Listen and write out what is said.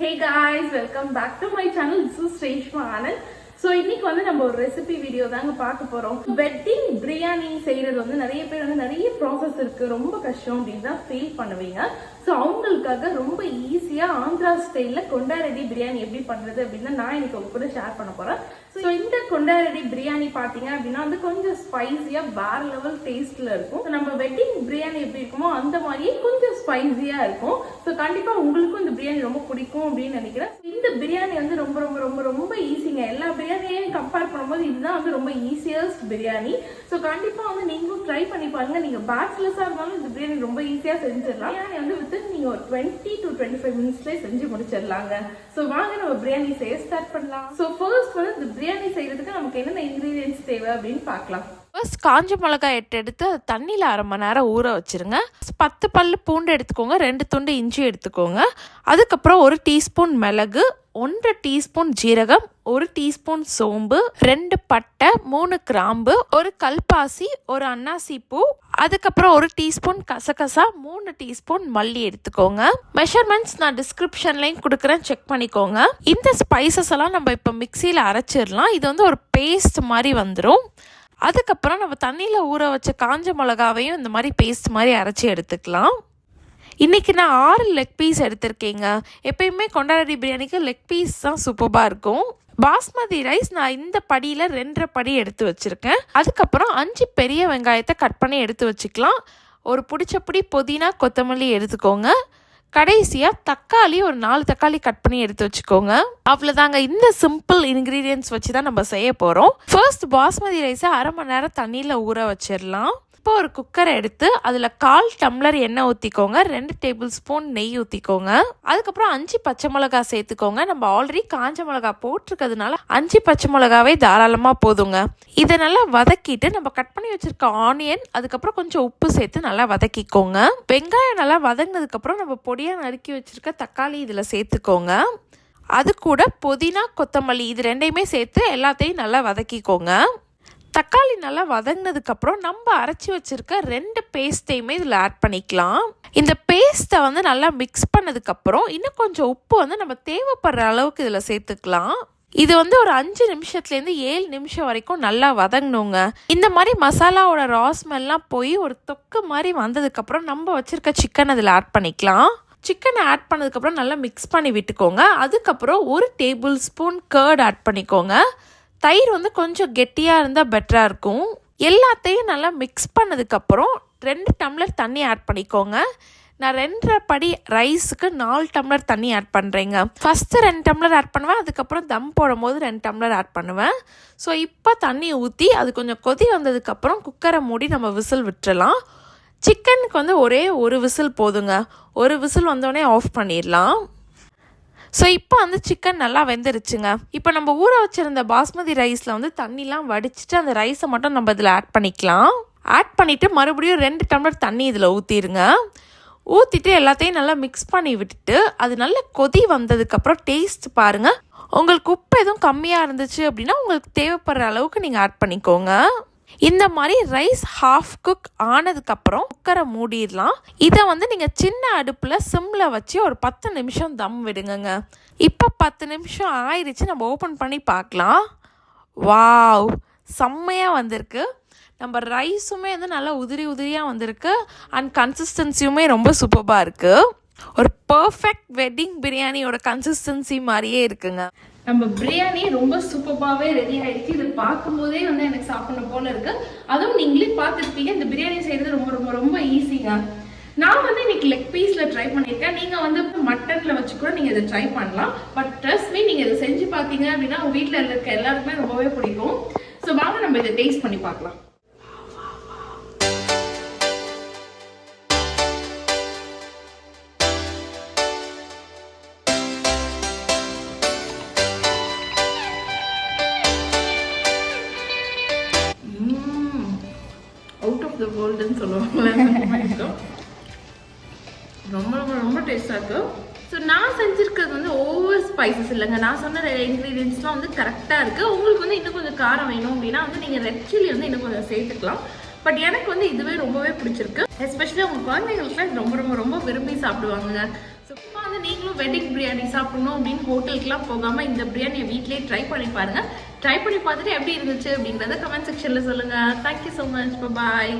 Hey guys welcome back to my channel this is Reshma Anand so இன்னைக்கு வந்து நம்ம ஒரு ரெசிபி வீடியோ தாங்க பார்க்க போகிறோம் வெட்டிங் பிரியாணி செய்யறது வந்து நிறைய பேர் வந்து நிறைய ப்ராசஸ் இருக்கு. ரொம்ப கஷ்டம் அப்படின்னு தான் ஃபீல் பண்ணுவீங்க. ஸோ அவங்களுக்காக ரொம்ப ஈஸியாக ஆந்திரா ஸ்டைலில் கொண்டாரெடி பிரியாணி எப்படி பண்ணுறது அப்படின்னு நான் இன்னைக்கு உங்க கூட ஷேர் பண்ண போகிறேன் ஸோ இந்த கொண்டாரெடி பிரியாணி பார்த்தீங்க அப்படின்னா வந்து கொஞ்சம் ஸ்பைஸியாக வேறு லெவல் டேஸ்ட்டில் இருக்கும். நம்ம வெட்டிங் பிரியாணி எப்படி இருக்குமோ அந்த மாதிரியே கொஞ்சம் ஸ்பைஸியாக இருக்கும். ஸோ கண்டிப்பாக உங்களுக்கும் இந்த பிரியாணி ரொம்ப பிடிக்கும் அப்படின்னு நினைக்கிறேன். இந்த பிரியாணி வந்து ரொம்ப ரொம்ப ரொம்ப ரொம்ப ஈஸிங்க எல்லா பிரியாணியையும் கம்பேர் பண்ணும்போது இதுதான் வந்து ரொம்ப ஈஸியஸ்ட் பிரியாணி. ஸோ கண்டிப்பாக வந்து நீங்களும் ட்ரை பண்ணி பாருங்கள் நீங்கள் பேச்சுலர்ஸா இருந்தாலும் இந்த பிரியாணி ரொம்ப ஈஸியாக செஞ்சிடலாம். பிரியாணி வந்து வித்தின் நீங்கள் ஒரு டுவெண்ட்டி டு டுவெண்ட்டி ஃபைவ் மினிட்ஸ்லேயே செஞ்சு முடிச்சிடலாங்க. ஸோ வாங்க நம்ம பிரியாணி செய்ய ஸ்டார்ட் பண்ணலாம். ஸோ ஃபர்ஸ்ட் வந்து இந்த பிரியாணி செய்யறதுக்கு நமக்கு என்னென்ன இன்க்ரீடியன்ஸ் தேவை அப்படின்னு பார்க்கலாம். ஃபஸ்ட் காஞ்ச மிளகாய் எட்டு எடுத்து தண்ணியில் அரை மணி நேரம் ஊற வச்சிருங்க. பத்து பல் பூண்டு எடுத்துக்கோங்க. ரெண்டு துண்டு இஞ்சி எடுத்துக்கோங்க. அதுக்கப்புறம் ஒரு டீஸ்பூன் மிளகு ஒன்றரை டீஸ்பூன் ஜீரகம் ஒரு டீஸ்பூன் சோம்பு ரெண்டு பட்டை மூணு கிராம்பு ஒரு கல்பாசி ஒரு அன்னாசி பூ அதுக்கப்புறம் ஒரு டீஸ்பூன் கசகசா மூணு டீஸ்பூன் மல்லி எடுத்துக்கோங்க. மெஷர்மெண்ட்ஸ் நான் டிஸ்கிரிப்ஷன்லையும் கொடுக்குறேன். செக் பண்ணிக்கோங்க. இந்த ஸ்பைசஸ் எல்லாம் நம்ம இப்போ மிக்சியில் அரைச்சிடலாம். இது வந்து ஒரு பேஸ்ட் மாதிரி வந்துடும் அதுக்கப்புறம் நம்ம தண்ணியில் ஊற வச்ச காஞ்ச மிளகாவையும் இந்த மாதிரி பேஸ்ட் மாதிரி அரைச்சி எடுத்துக்கலாம். இன்றைக்கி நான் ஆறு லெக் பீஸ் எடுத்திருக்கேங்க. எப்பயுமே கொண்டாடி பிரியாணிக்கு லெக் பீஸ் தான் சூப்பராக இருக்கும். பாஸ்மதி ரைஸ் நான் இந்த படியில் ரெண்டரை படி எடுத்து வச்சுருக்கேன். அதுக்கப்புறம் அஞ்சு பெரிய வெங்காயத்தை கட் பண்ணி எடுத்து வச்சுக்கலாம். ஒரு பிடிச்சப்படி புதினா கொத்தமல்லி எடுத்துக்கோங்க. கடைசியாக தக்காளி ஒரு நாலு தக்காளி கட் பண்ணி எடுத்து வச்சுக்கோங்க. அவ்வளோதாங்க இந்த சிம்பிள் இன்க்ரீடியன்ஸ் வச்சு தான் நம்ம செய்ய போகிறோம் ஃபர்ஸ்ட் பாஸ்மதி ரைஸை அரை மணி நேரம் தண்ணியில் ஊற வச்சிடலாம் இப்போ ஒரு குக்கரை எடுத்து அதில் கால் டம்ளர் எண்ணெய் ஊற்றிக்கோங்க ரெண்டு டேபிள் ஸ்பூன் நெய் ஊற்றிக்கோங்க அதுக்கப்புறம் அஞ்சு பச்சை மிளகா சேர்த்துக்கோங்க. நம்ம ஆல்ரெடி காஞ்ச மிளகா போட்டிருக்கிறதுனால அஞ்சு பச்சை மிளகாவே தாராளமாக போதுங்க. இதை நல்லா வதக்கிட்டு நம்ம கட் பண்ணி வச்சிருக்க ஆனியன் அதுக்கப்புறம் கொஞ்சம் உப்பு சேர்த்து நல்லா வதக்கிக்கோங்க. வெங்காயம் நல்லா வதங்கினதுக்கப்புறம் நம்ம பொடியாக நறுக்கி வச்சிருக்க தக்காளி இதில் சேர்த்துக்கோங்க. அது கூட புதினா கொத்தமல்லி இது ரெண்டையுமே சேர்த்து எல்லாத்தையும் நல்லா வதக்கிக்கோங்க. தக்காளி நல்லா வதங்கினதுக்கப்புறம் நம்ம அரைச்சி வச்சிருக்க ரெண்டு பேஸ்ட்டையுமே இதில் ஆட் பண்ணிக்கலாம். இந்த பேஸ்ட்டை வந்து நல்லா மிக்ஸ் பண்ணதுக்கப்புறம் இன்னும் கொஞ்சம் உப்பு வந்து நம்ம தேவைப்படுற அளவுக்கு இதில் சேர்த்துக்கலாம். இது வந்து ஒரு அஞ்சு நிமிஷத்துலேருந்து ஏழு நிமிஷம் வரைக்கும் நல்லா வதங்கணுங்க. இந்த மாதிரி மசாலாவோட ரா ஸ்மெல்லாம் போய் ஒரு தொக்கு மாதிரி வந்ததுக்கப்புறம் நம்ம வச்சுருக்க சிக்கன் அதில் ஆட் பண்ணிக்கலாம். சிக்கனை ஆட் பண்ணதுக்கப்புறம் நல்லா மிக்ஸ் பண்ணி விட்டுக்கோங்க. அதுக்கப்புறம் ஒரு டேபிள் ஸ்பூன் கர்ட் ஆட் பண்ணிக்கோங்க. தயிர் வந்து கொஞ்சம் கெட்டியாக இருந்தால் பெட்டராக இருக்கும். எல்லாத்தையும் நல்லா மிக்ஸ் பண்ணதுக்கப்புறம் ரெண்டு டம்ளர் தண்ணி ஆட் பண்ணிக்கோங்க. நான் ரெண்டரை படி ரைஸுக்கு நாலு டம்ளர் தண்ணி ஆட் பண்ணுறேங்க ஃபஸ்ட்டு ரெண்டு டம்ளர் ஆட் பண்ணுவேன் அதுக்கப்புறம் தம் போடும்போது ரெண்டு டம்ளர் ஆட் பண்ணுவேன். ஸோ இப்போ தண்ணி ஊற்றி அது கொஞ்சம் கொதி வந்ததுக்கப்புறம் குக்கரை மூடி நம்ம விசில் விட்டுறலாம். சிக்கனுக்கு வந்து ஒரே ஒரு விசில் போதுங்க. ஒரு விசில் வந்தோடனே ஆஃப் பண்ணிடலாம். ஸோ இப்போ வந்து சிக்கன் நல்லா வெந்துருச்சுங்க. இப்போ நம்ம ஊற வச்சிருந்த பாஸ்மதி ரைஸில் வந்து தண்ணிலாம் வடிச்சிட்டு அந்த ரைஸை மட்டும் நம்ம இதில் ஆட் பண்ணிக்கலாம். ஆட் பண்ணிவிட்டு மறுபடியும் ரெண்டு டம்ளர் தண்ணி இதில் ஊற்றிடுங்க ஊற்றிட்டு எல்லாத்தையும் நல்லா மிக்ஸ் பண்ணி விட்டுட்டு அது நல்ல கொதி வந்ததுக்கப்புறம் டேஸ்ட் பாருங்கள் உங்களுக்கு உப்பு எதுவும் கம்மியாக இருந்துச்சு அப்படின்னா உங்களுக்கு தேவைப்படுற அளவுக்கு நீங்கள் ஆட் பண்ணிக்கோங்க. இந்த மாதிரி ரைஸ் ஹாஃப் குக் ஆனதுக்கப்புறம் குக்கரை மூடிடலாம். இதை வந்து நீங்கள் சின்ன அடுப்பில் சிம்மில் வச்சு ஒரு பத்து நிமிஷம் தம் விடுங்கங்க. இப்போ பத்து நிமிஷம் ஆயிடுச்சு நம்ம ஓப்பன் பண்ணி பார்க்கலாம். வாவ்! செம்மையாக வந்திருக்கு. நம்ம ரைஸுமே வந்து நல்லா உதிரி உதிரியாக வந்திருக்கு. அண்ட் கன்சிஸ்டன்சியுமே ரொம்ப சூப்பராக இருக்குது ஒரு பர்ஃபெக்ட் வெட்டிங் பிரியாணியோட கன்சிஸ்டன்சி மாதிரியே இருக்குங்க. நம்ம பிரியாணி ரொம்ப சூப்பராகவே ரெடி ஆயிடுச்சு இது பார்க்கும்போதே வந்து எனக்கு சாப்பிடணும் போல இருக்கு. அதுவும் நீங்களே பார்த்துருப்பீங்க இந்த பிரியாணி செய்யறது ரொம்ப ரொம்ப ரொம்ப ஈஸிங்க நான் வந்து இன்னைக்கு லெக் பீஸ்ல ட்ரை பண்ணியிருக்கேன். நீங்க வந்து மட்டன்ல வச்சு கூட நீங்க இதை ட்ரை பண்ணலாம். பட் ட்ரஸ்ட் மீ நீங்க இதை செஞ்சு பார்த்தீங்க அப்படின்னா உங்க வீட்டில் இருக்க எல்லாருக்குமே ரொம்பவே பிடிக்கும். ஸோ வாங்க நம்ம இதை டேஸ்ட் பண்ணி பார்க்கலாம். ஆஃப் சொல்லுவாங்களே ரொம்ப ரொம்ப ரொம்ப டேஸ்டாக இருக்கு ஸோ நான் செஞ்சுருக்கிறது வந்து ஓவர் ஸ்பைசஸ் இல்லைங்க. நான் சொன்ன இன்க்ரீடியன்ஸ்லாம் வந்து கரெக்டாக இருக்குது உங்களுக்கு வந்து இன்னும் கொஞ்சம் காரம் வேணும் அப்படின்னா வந்து நீங்கள் ரெட் சில்லி வந்து இன்னும் கொஞ்சம் சேர்த்துக்கலாம். பட் எனக்கு வந்து இதுவே ரொம்பவே பிடிச்சிருக்கு. எஸ்பெஷலி உங்கள் குழந்தைங்களுக்குலாம் ரொம்ப ரொம்ப ரொம்ப விரும்பி சாப்பிடுவாங்க சும்மா வந்து நீங்களும் வெட்டிங் பிரியாணி சாப்பிடணும் அப்படின்னு ஹோட்டலுக்குலாம் போகாமல் இந்த பிரியாணியை வீட்லேயே ட்ரை பண்ணி பாருங்கள் ட்ரை பண்ணி பார்த்துட்டு எப்படி இருந்துச்சு அப்படின்றத கமெண்ட் செக்ஷனில் சொல்லுங்கள் தேங்க்யூ ஸோ மச் பாய்